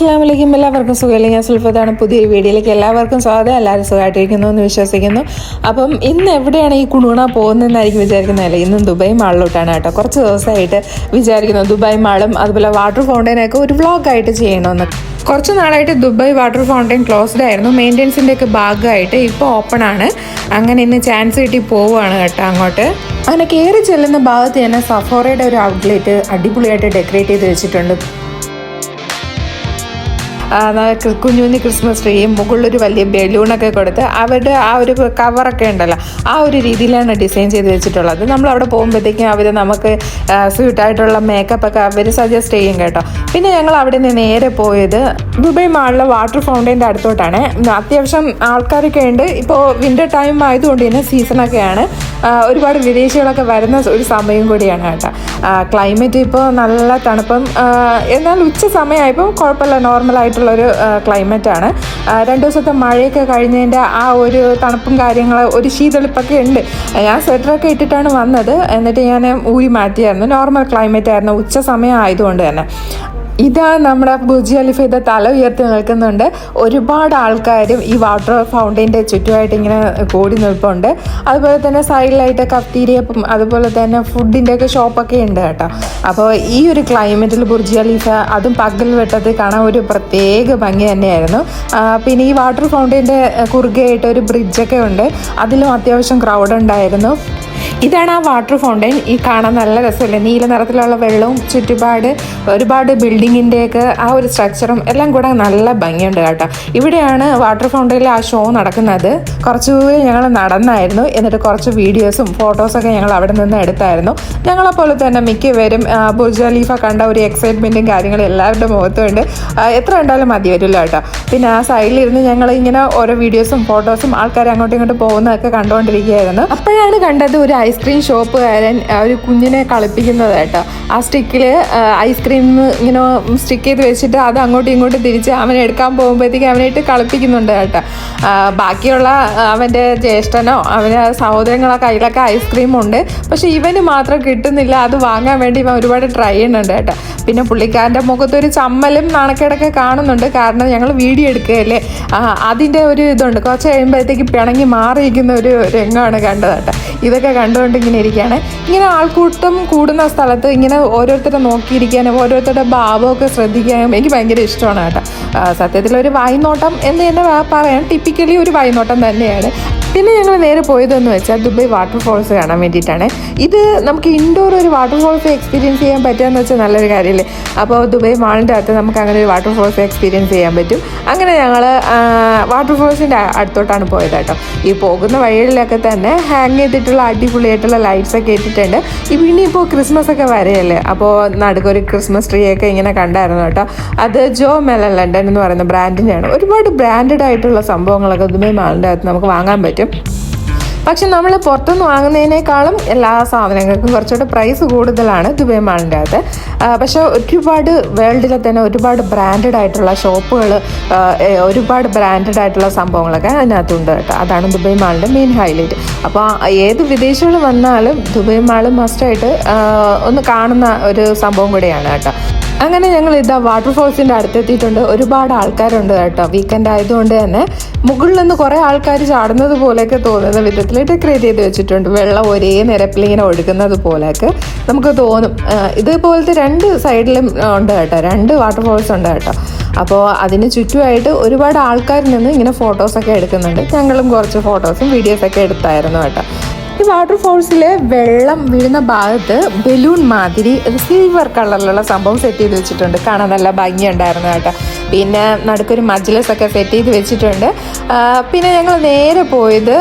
അസ്സാം വലൈക്കും എല്ലാവർക്കും സുഖമില്ല? ഞാൻ സുൽഫത്താണ്. പുതിയൊരു വീഡിയോയിലേക്ക് എല്ലാവർക്കും സ്വാഗതം. എല്ലാവരും സുഖമായിട്ടിരിക്കുന്നു എന്ന് വിശ്വസിക്കുന്നു. അപ്പം ഇന്ന് എവിടെയാണ് ഈ കുണുണ പോകുന്നതെന്നായിരിക്കും വിചാരിക്കുന്നതല്ല ഇന്നും ദുബായ് മാളിലോട്ടാണ് കേട്ടോ. കുറച്ച് ദിവസമായിട്ട് വിചാരിക്കുന്നു ദുബായ് മാളും അതുപോലെ വാട്ടർ ഫൗണ്ടൈനൊക്കെ ഒരു വ്ളോഗായിട്ട് ചെയ്യണമെന്ന്. കുറച്ച് നാളായിട്ട് ദുബായ് വാട്ടർ ഫൗണ്ടൈൻ ക്ലോസ്ഡ് ആയിരുന്നു. മെയിന്റെനൻസിന്റെ ഒക്കെ ഭാഗമായിട്ട് ഇപ്പോൾ ഓപ്പൺ ആണ്. അങ്ങനെ ഇന്ന് ചാൻസ് കിട്ടി പോവുകയാണ് കേട്ടോ അങ്ങോട്ട്. അങ്ങനെ കയറി ചെല്ലുന്ന ഭാഗത്ത് തന്നെ സഫോറയുടെ ഒരു ഔട്ട്ലെറ്റ് അടിപൊളിയായിട്ട് ഡെക്കറേറ്റ് ചെയ്ത് വെച്ചിട്ടുണ്ട്. ആ, ന- ക്രി- കുഞ്ഞു കുഞ്ഞു ക്രിസ്മസ് ട്രീയും മുകളിലൊരു വലിയ ബലൂണൊക്കെ കൊടുത്ത് അവരുടെ ആ ഒരു കവറൊക്കെ ഉണ്ടല്ലോ ആ ഒരു രീതിയിലാണ് ഡിസൈൻ ചെയ്ത് വെച്ചിട്ടുള്ളത്. നമ്മൾ അവിടെ പോകുമ്പോഴത്തേക്കും അവർ നമുക്ക് സ്യൂട്ടായിട്ടുള്ള മേക്കപ്പ് ഒക്കെ അവർ സജസ്റ്റ് ചെയ്യും കേട്ടോ. പിന്നെ ഞങ്ങൾ അവിടെ നിന്ന് നേരെ പോയത് ദുബൈ മാളിലെ വാട്ടർ ഫൗണ്ടൈന്റെ അടുത്തോട്ടാണ്. അത്യാവശ്യം ആൾക്കാരൊക്കെ ഉണ്ട്. ഇപ്പോൾ വിന്റർ ടൈം ആയതുകൊണ്ട് തന്നെ സീസണൊക്കെയാണ് ഒരുപാട് വിദേശികളൊക്കെ വരുന്ന ഒരു സമയം കൂടിയാണ് കേട്ടോ. ക്ലൈമറ്റ് ഇപ്പോൾ നല്ല തണുപ്പം. എന്നാൽ ഉച്ച സമയമായപ്പോൾ കുഴപ്പമില്ല നോർമലായിട്ടുള്ളൊരു ആണ് രണ്ട് ദിവസത്തെ മഴയൊക്കെ കഴിഞ്ഞതിന്റെ ആ ഒരു തണുപ്പും കാര്യങ്ങൾ ഒരു ശീതളിപ്പൊക്കെ ഉണ്ട്. ഞാൻ സ്വെറ്ററൊക്കെ ഇട്ടിട്ടാണ് വന്നത്. എന്നിട്ട് ഞാൻ ഊരി മാറ്റിയായിരുന്നു. നോർമൽ ക്ലൈമറ്റ് ആയിരുന്നു ഉച്ച സമയം ആയതുകൊണ്ട് തന്നെ. ഇതാ നമ്മുടെ ബുജി അലിഫയുടെ തല ഉയർത്തി നിൽക്കുന്നുണ്ട്. ഒരുപാട് ആൾക്കാരും ഈ വാട്ടർ ഫൗണ്ടൈന്റെ ചുറ്റുമായിട്ട് ഇങ്ങനെ കൂടി നിൽപ്പുണ്ട്. അതുപോലെ തന്നെ സൈഡിലായിട്ട് കഫ്തീരിയപ്പം അതുപോലെ തന്നെ ഫുഡിന്റെ ഒക്കെ ഷോപ്പൊക്കെ ഉണ്ട് കേട്ടോ. അപ്പോൾ ഈ ഒരു ക്ലൈമറ്റിൽ ബുർജി ഖലീഫ അതും പകൽ വെട്ടത്തിൽ കാണാൻ ഒരു പ്രത്യേക ഭംഗി തന്നെയായിരുന്നു. പിന്നെ ഈ വാട്ടർ ഫൗണ്ടൈന്റെ കുറുകയായിട്ട് ഒരു ബ്രിഡ്ജൊക്കെ ഉണ്ട്. അതിലും അത്യാവശ്യം ക്രൗഡ് ഉണ്ടായിരുന്നു. ഇതാണ് ആ വാട്ടർ ഫൗണ്ടൈൻ ഈ കാണാൻ നല്ല രസമല്ലേ? നീല നിറത്തിലുള്ള വെള്ളവും ചുറ്റുപാട് ഒരുപാട് ബിൽഡിങ്ങിന്റെയൊക്കെ ആ ഒരു സ്ട്രക്ചറും എല്ലാം കൂടെ നല്ല ഭംഗിയുണ്ട് കേട്ടോ. ഇവിടെയാണ് വാട്ടർ ഫൗണ്ടൈനിൽ ആ ഷോ നടക്കുന്നത്. കുറച്ച് ഞങ്ങൾ നടന്നായിരുന്നു. എന്നിട്ട് കുറച്ച് വീഡിയോസും ഫോട്ടോസൊക്കെ ഞങ്ങൾ അവിടെ നിന്ന് എടുത്തായിരുന്നു. ഞങ്ങളെപ്പോലെ തന്നെ മിക്കവരും ബുർജ് ഖലീഫ കണ്ട ഒരു എക്സൈറ്റ്മെന്റും കാര്യങ്ങളും എല്ലാവരുടെ മുഖത്തും ഉണ്ട്. എത്ര കണ്ടാലും മതി വരില്ല കേട്ടോ. പിന്നെ ആ സൈഡിലിരുന്ന് ഞങ്ങൾ ഇങ്ങനെ ഓരോ വീഡിയോസും ഫോട്ടോസും ആൾക്കാർ അങ്ങോട്ടും ഇങ്ങോട്ടും പോകുന്നതൊക്കെ കണ്ടുകൊണ്ടിരിക്കുകയായിരുന്നു. അപ്പോഴാണ് കണ്ടത് ഐസ്ക്രീം ഷോപ്പുകാരൻ ഒരു കുഞ്ഞിനെ കളിപ്പിക്കുന്നത് കേട്ടോ. ആ സ്റ്റിക്കിൽ ഐസ്ക്രീം ഇങ്ങനെ സ്റ്റിക്ക് ചെയ്ത് വെച്ചിട്ട് അത് അങ്ങോട്ടും ഇങ്ങോട്ടും തിരിച്ച് അവനെ എടുക്കാൻ പോകുമ്പോഴത്തേക്ക് അവനായിട്ട് കളിപ്പിക്കുന്നുണ്ട് കേട്ടോ. ബാക്കിയുള്ള അവന്റെ ജ്യേഷ്ഠനോ അവന്റെ സഹോദരങ്ങളോ കയ്യിലൊക്കെ ഐസ്ക്രീം ഉണ്ട്. പക്ഷെ ഇവന് മാത്രം കിട്ടുന്നില്ല. അത് വാങ്ങാൻ വേണ്ടി ഇവൻ ഒരുപാട് ട്രൈ ചെയ്യുന്നുണ്ട് കേട്ടോ. പിന്നെ പുള്ളിക്കാരന്റെ മുഖത്തൊരു ചമ്മലും നാണക്കേടൊക്കെ കാണുന്നുണ്ട്. കാരണം ഞങ്ങൾ വീഡിയോ എടുക്കുകയല്ലേ? അതിന്റെ ഒരു ഇതുണ്ട്. കുറച്ച് കഴിയുമ്പോഴത്തേക്ക് പിണങ്ങി മാറിയിരിക്കുന്ന ഒരു രംഗമാണ് കണ്ടത് കേട്ടോ. ഇതൊക്കെ കണ്ടുകൊണ്ട് ഇങ്ങനെ ഇരിക്കുകയാണ്. ഇങ്ങനെ ആൾക്കൂട്ടം കൂടുന്ന സ്ഥലത്ത് ഇങ്ങനെ ഓരോരുത്തരെ നോക്കിയിരിക്കാനും ഓരോരുത്തരുടെ ഭാവമൊക്കെ ശ്രദ്ധിക്കാനും എനിക്ക് ഭയങ്കര ഇഷ്ടമാണ് കേട്ടോ. സത്യത്തിൽ ഒരു വായ്നോട്ടം എന്ന് തന്നെ പറയാം. ടിപ്പിക്കലി ഒരു വായ്നോട്ടം തന്നെയാണ്. പിന്നെ ഞങ്ങൾ നേരെ പോയതെന്ന് വെച്ചാൽ ദുബായ് വാട്ടർഫോൾസ് കാണാൻ വേണ്ടിയിട്ടാണ്. ഇത് നമുക്ക് ഇൻഡോർ ഒരു വാട്ടർഫോൾസ് എക്സ്പീരിയൻസ് ചെയ്യാൻ പറ്റുകയെന്ന് വെച്ചാൽ നല്ലൊരു കാര്യമല്ലേ? അപ്പോൾ ദുബായ് മാളിന്റെ അകത്ത് നമുക്ക് അങ്ങനെ ഒരു വാട്ടർഫോൾസ് എക്സ്പീരിയൻസ് ചെയ്യാൻ പറ്റും. അങ്ങനെ ഞങ്ങൾ വാട്ടർഫോൾസിന്റെ അടുത്തോട്ടാണ് പോയത് കേട്ടോ. ഈ പോകുന്ന വഴികളിലൊക്കെ തന്നെ ഹാങ് ചെയ്തിട്ടുള്ള അടിപൊളിയായിട്ടുള്ള ലൈറ്റ്സ് ഒക്കെ ഇട്ടിട്ടുണ്ട്. പിന്നെ ഇനിയിപ്പോൾ ക്രിസ്മസ് ഒക്കെ വരെയല്ലേ? അപ്പോൾ നടുക്കൊരു ക്രിസ്മസ് ട്രീ ഒക്കെ ഇങ്ങനെ കണ്ടായിരുന്നു കേട്ടോ. അത് ജോ മെല ലണ്ടൻ എന്ന് പറയുന്ന ബ്രാൻഡിന്റെയാണ് ഒരുപാട് ബ്രാൻഡഡ് ആയിട്ടുള്ള സംഭവങ്ങളൊക്കെ ദുബായ് മാളിന്റെ അകത്ത് നമുക്ക് വാങ്ങാൻ പറ്റും. പക്ഷെ നമ്മൾ പുറത്തുനിന്ന് വാങ്ങുന്നതിനേക്കാളും എല്ലാ സാധനങ്ങൾക്കും കുറച്ചുകൂടെ പ്രൈസ് കൂടുതലാണ് ദുബൈ മാളിന്റെ അകത്ത്. പക്ഷേ ഒരുപാട് വേൾഡിലെ തന്നെ ഒരുപാട് ബ്രാൻഡഡ് ആയിട്ടുള്ള ഷോപ്പുകൾ ഒരുപാട് ബ്രാൻഡഡ് ആയിട്ടുള്ള സംഭവങ്ങളൊക്കെ അതിനകത്തുണ്ട് കേട്ടോ. അതാണ് ദുബൈ മാളിന്റെ മെയിൻ ഹൈലൈറ്റ് അപ്പോൾ ഏത് വിദേശികൾ വന്നാലും ദുബൈ മാൾ മസ്റ്റായിട്ട് ഒന്ന് കാണുന്ന ഒരു സംഭവം കൂടെയാണ് കേട്ടോ. അങ്ങനെ ഞങ്ങൾ ഇതാ വാട്ടർഫോൾസിന്റെ അടുത്തെത്തിയിട്ടുണ്ട്. ഒരുപാട് ആൾക്കാരുണ്ട് കേട്ടോ. വീക്കെൻഡ് ആയതുകൊണ്ട് തന്നെ മുകളിൽ നിന്ന് കുറേ ആൾക്കാർ ചാടുന്നത് പോലെയൊക്കെ തോന്നുന്ന വിധത്തിൽ ഡെക്കറേറ്റ് ചെയ്ത് വെച്ചിട്ടുണ്ട്. വെള്ളം ഒരേ നിരപ്പിൽ ഇങ്ങനെ ഒഴുകുന്നത് പോലെയൊക്കെ നമുക്ക് തോന്നും. ഇതുപോലത്തെ രണ്ട് സൈഡിലും ഉണ്ട് കേട്ടോ. രണ്ട് വാട്ടർഫോൾസ് ഉണ്ട് കേട്ടോ. അപ്പോൾ അതിന് ചുറ്റുമായിട്ട് ഒരുപാട് ആൾക്കാർ നിന്ന് ഇങ്ങനെ ഫോട്ടോസൊക്കെ എടുക്കുന്നുണ്ട്. ഞങ്ങളും കുറച്ച് ഫോട്ടോസും വീഡിയോസൊക്കെ എടുത്തായിരുന്നു കേട്ടോ. ഈ വാട്ടർഫോൾസിൽ വെള്ളം വീഴുന്ന ഭാഗത്ത് ബലൂൺ മാതിരി സിൽവർ കളറിലുള്ള സംഭവം സെറ്റ് ചെയ്ത് വെച്ചിട്ടുണ്ട്. കാണാൻ നല്ല ഭംഗിയുണ്ടായിരുന്നു കേട്ടോ. പിന്നെ നടുക്കൊരു മജ്ലസ് ഒക്കെ സെറ്റ് ചെയ്ത് വെച്ചിട്ടുണ്ട്. പിന്നെ ഞങ്ങൾ നേരെ പോയത്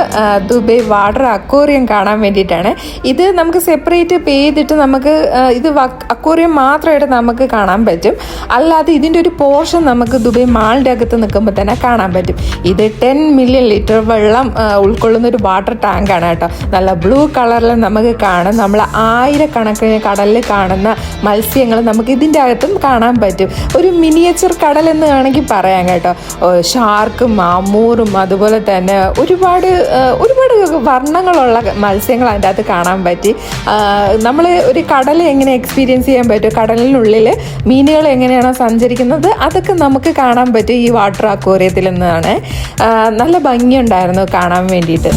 ദുബൈ വാട്ടർ അക്വോറിയം കാണാൻ വേണ്ടിയിട്ടാണ്. ഇത് നമുക്ക് സെപ്പറേറ്റ് പേ ചെയ്തിട്ട് നമുക്ക് ഇത് അക്വോറിയം മാത്രമായിട്ട് നമുക്ക് കാണാൻ പറ്റും. അല്ലാതെ ഇതിന്റെ ഒരു പോർഷൻ നമുക്ക് ദുബൈ മാളിന്റെ അകത്ത് നിൽക്കുമ്പോൾ തന്നെ കാണാൻ പറ്റും. ഇത് ടെൻ മില്യൺ ലിറ്റർ വെള്ളം ഉൾക്കൊള്ളുന്ന ഒരു വാട്ടർ ടാങ്കാണ് കേട്ടോ. നല്ല ബ്ലൂ കളറിൽ നമുക്ക് കാണാം. നമ്മൾ ആയിരക്കണക്കിന് കടലിൽ കാണുന്ന മത്സ്യങ്ങൾ നമുക്ക് ഇതിന്റെ അകത്തും കാണാൻ പറ്റും. ഒരു മിനിയേച്ചർ കടൽ എന്ന് വേണമെങ്കിൽ പറയാം കേട്ടോ. ഷാർക്കും മാമൂറും അതുപോലെ തന്നെ ഒരുപാട് ഒരുപാട് വർണങ്ങളുള്ള മത്സ്യങ്ങൾ അതിന്റെ അകത്ത് കാണാൻ പറ്റി. നമ്മൾ ഒരു കടൽ എങ്ങനെ എക്സ്പീരിയൻസ് ചെയ്യാൻ പറ്റും? കടലിനുള്ളിൽ മീനുകൾ എങ്ങനെയാണോ സഞ്ചരിക്കുന്നത്? അതൊക്കെ നമുക്ക് കാണാൻ പറ്റും ഈ വാട്ടർ അക്വോറിയത്തിൽ നിന്നാണ്. നല്ല ഭംഗിയുണ്ടായിരുന്നു കാണാൻ വേണ്ടിയിട്ട്.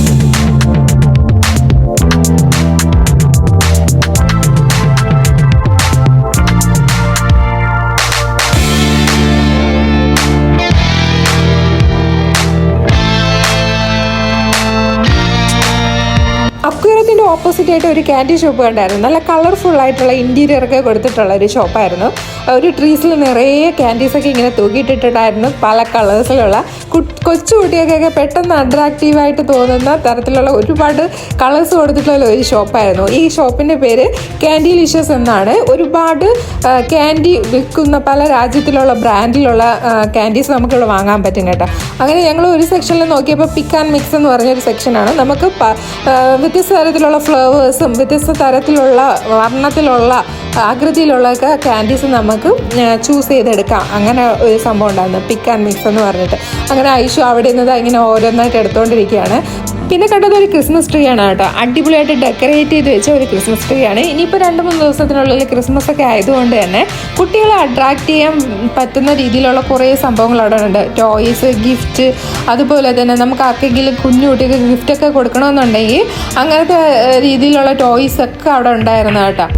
ഓപ്പോസിറ്റ് ആയിട്ട് ഒരു ക്യാൻഡി ഷോപ്പ് കണ്ടായിരുന്നു. നല്ല കളർഫുൾ ആയിട്ടുള്ള ഇന്റീരിയർ ഒക്കെ കൊടുത്തിട്ടുള്ള ഒരു ഷോപ്പായിരുന്നു ഒരു ട്രീസിൽ നിറയെ ക്യാൻഡീസൊക്കെ ഇങ്ങനെ തൂക്കിയിട്ടിട്ടുണ്ടായിരുന്നു. പല കളേഴ്സിലുള്ള കൊച്ചു പെട്ടെന്ന് അട്രാക്റ്റീവായിട്ട് തോന്നുന്ന തരത്തിലുള്ള ഒരുപാട് കളേഴ്സ് കൊടുത്തിട്ടുള്ള ഒരു ഷോപ്പായിരുന്നു ഈ ഷോപ്പിന്റെ പേര് ക്യാൻഡി ലിഷസ് എന്നാണ്. ഒരുപാട് ക്യാൻഡി വിൽക്കുന്ന പല രാജ്യത്തിലുള്ള ബ്രാൻഡിലുള്ള ക്യാൻഡീസ് നമുക്കിവിടെ വാങ്ങാൻ പറ്റും കേട്ടോ. അങ്ങനെ ഞങ്ങൾ ഒരു സെക്ഷനിൽ നോക്കിയപ്പോൾ പിക്ക് ആൻഡ് മിക്സ് എന്ന് പറഞ്ഞൊരു സെക്ഷനാണ് നമുക്ക് വ്യത്യസ്ത തരത്തിലുള്ള ഫ്ലേവേഴ്സും വ്യത്യസ്ത തരത്തിലുള്ള വർണത്തിലുള്ള ആകൃതിയിലുള്ള ക്യാൻഡീസ് നമുക്ക് ചൂസ് ചെയ്തെടുക്കാം. അങ്ങനെ ഒരു സംഭവം ഉണ്ടായിരുന്നു. പിക്ക് ആൻഡ് മിക്സ് എന്ന് പറഞ്ഞിട്ട്. അങ്ങനെ ഐഷു അവിടെ നിന്ന് ഇങ്ങനെ ഓരോന്നായിട്ട് എടുത്തുകൊണ്ടിരിക്കുകയാണ് പിന്നെ കണ്ടത് ഒരു ക്രിസ്മസ് ട്രീ ആണ് കേട്ടോ. അടിപൊളിയായിട്ട് ഡെക്കറേറ്റ് ചെയ്ത് വെച്ച ഒരു ക്രിസ്മസ് ട്രീ ആണ്. ഇനിയിപ്പോൾ രണ്ട് മൂന്ന് ദിവസത്തിനുള്ളിൽ ക്രിസ്മസ് ഒക്കെ ആയതുകൊണ്ട് തന്നെ കുട്ടികളെ അട്രാക്ട് ചെയ്യാൻ പറ്റുന്ന രീതിയിലുള്ള കുറേ സംഭവങ്ങൾ അവിടെ ഉണ്ട്. ടോയ്സ് ഗിഫ്റ്റ് അതുപോലെ തന്നെ നമുക്ക് ആർക്കെങ്കിലും കുഞ്ഞു കുട്ടിക്ക് ഗിഫ്റ്റ് ഒക്കെ കൊടുക്കണമെന്നുണ്ടെങ്കിൽ അങ്ങനത്തെ രീതിയിലുള്ള ടോയ്സ് ഒക്കെ അവിടെ ഉണ്ടായിരുന്നു കേട്ടോ.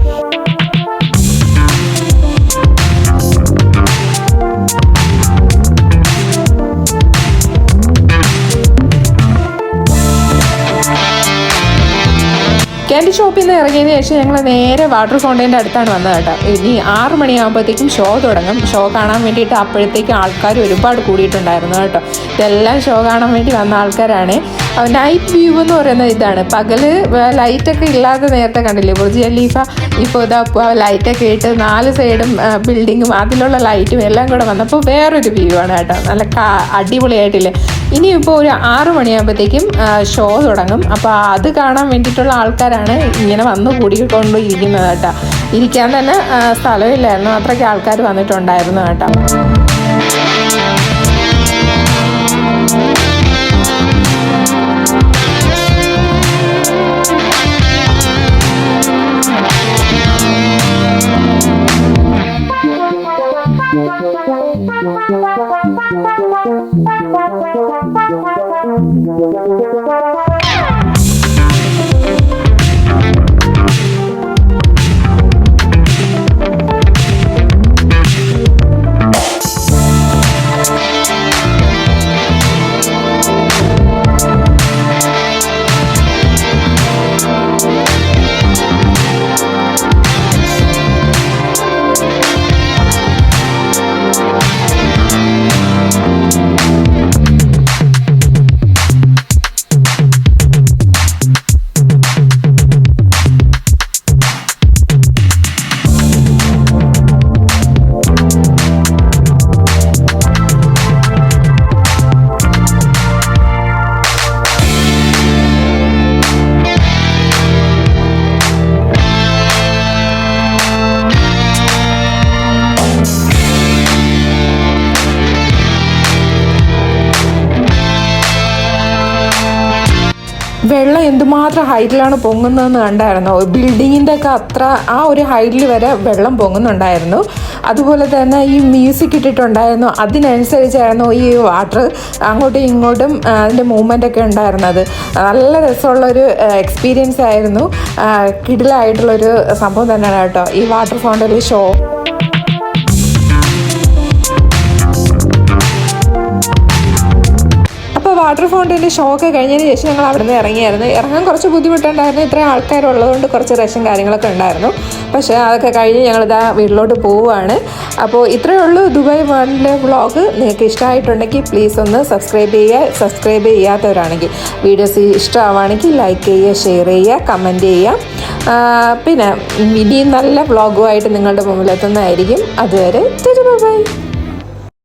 ക്യാൻഡി ഷോപ്പിൽ നിന്ന് ഇറങ്ങിയതിന് ശേഷം ഞങ്ങൾ നേരെ വാട്ടർ ഫൗണ്ടൈന്റെ അടുത്താണ് വന്നത് കേട്ടോ. ഇനി ആറ് മണിയാകുമ്പോഴത്തേക്കും ഷോ തുടങ്ങും. ഷോ കാണാൻ വേണ്ടിയിട്ട് അപ്പോഴത്തേക്കും ആൾക്കാർ ഒരുപാട് കൂടിയിട്ടുണ്ടായിരുന്നു കേട്ടോ. ഇതെല്ലാം ഷോ കാണാൻ വേണ്ടി വന്ന ആൾക്കാരാണ്. നൈറ്റ് വ്യൂ എന്ന് പറയുന്നത് ഇതാണ്. പകൽ ലൈറ്റൊക്കെ ഇല്ലാതെ നേരത്തെ കണ്ടില്ലേ? ബുർജ് ഖലീഫ ഇപ്പോൾ ഇതാ ലൈറ്റൊക്കെ ഇട്ട് നാല് സൈഡും ബിൽഡിങ്ങും അതിലുള്ള ലൈറ്റും എല്ലാം കൂടെ വന്നപ്പോൾ വേറൊരു വ്യൂ ആണ് കേട്ടോ. നല്ല അടിപൊളിയായിട്ടില്ലേ? ഇനിയിപ്പോൾ ഒരു ആറ് മണിയാകുമ്പോഴത്തേക്കും ഷോ തുടങ്ങും. അപ്പോൾ അത് കാണാൻ വേണ്ടിയിട്ടുള്ള ആൾക്കാരാണ് ഇങ്ങനെ വന്ന് കൂടിക്കൊണ്ട് ഇരിക്കുന്നത് കേട്ടോ ഇരിക്കാൻ തന്നെ സ്ഥലമില്ലായിരുന്നു. അത്രയ്ക്ക് ആൾക്കാർ വന്നിട്ടുണ്ടായിരുന്നു കേട്ടോ. Thank you. വെള്ളം എന്തുമാത്രം ഹൈറ്റിലാണ് പൊങ്ങുന്നതെന്ന് കണ്ടായിരുന്നു. ബിൽഡിങ്ങിന്റെ ഒക്കെ അത്ര ആ ഒരു ഹൈറ്റിൽ വരെ വെള്ളം പൊങ്ങുന്നുണ്ടായിരുന്നു. അതുപോലെ തന്നെ ഈ മ്യൂസിക് ഇട്ടിട്ടുണ്ടായിരുന്നു. അതിനനുസരിച്ചായിരുന്നു ഈ വാട്ടർ അങ്ങോട്ടും ഇങ്ങോട്ടും അതിന്റെ മൂവ്മെന്റ് ഒക്കെ ഉണ്ടായിരുന്നത്. നല്ല രസമുള്ളൊരു എക്സ്പീരിയൻസ് ആയിരുന്നു. കിടിലായിട്ടുള്ളൊരു സംഭവം തന്നെയാണ് കേട്ടോ ഈ വാട്ടർ ഫൗണ്ടൽ ഷോ. വാട്ടർ ഫൗണ്ടൈന്റെ ഷോക്ക് കഴിഞ്ഞതിന് ശേഷം ഞങ്ങൾ അവിടെ നിന്ന് ഇറങ്ങിയായിരുന്നു. ഇറങ്ങാൻ കുറച്ച് ബുദ്ധിമുട്ടുണ്ടായിരുന്നു. ഇത്രയും ആൾക്കാരുള്ളതുകൊണ്ട് കുറച്ച് റേഷൻ കാര്യങ്ങളൊക്കെ ഉണ്ടായിരുന്നു. പക്ഷേ അതൊക്കെ കഴിഞ്ഞ് ഞങ്ങളിതാ വീട്ടിലോട്ട് പോവുകയാണ്. അപ്പോൾ ഇത്രയേ ഉള്ളൂ ദുബായ് വേൾഡിലെ വ്ളോഗ്. നിങ്ങൾക്ക് ഇഷ്ടമായിട്ടുണ്ടെങ്കിൽ പ്ലീസ് ഒന്ന് സബ്സ്ക്രൈബ് ചെയ്യുക. സബ്സ്ക്രൈബ് ചെയ്യാത്തവരാണെങ്കിൽ വീഡിയോസ് ഇഷ്ടമാവുകയാണെങ്കിൽ ലൈക്ക് ചെയ്യുക ഷെയർ ചെയ്യുക കമന്റ് ചെയ്യുക. പിന്നെ ഇനിയും നല്ല വ്ളോഗുമായിട്ട് നിങ്ങളുടെ മുമ്പിലെത്തുന്നതായിരിക്കും. അതുവരെ ബൈ.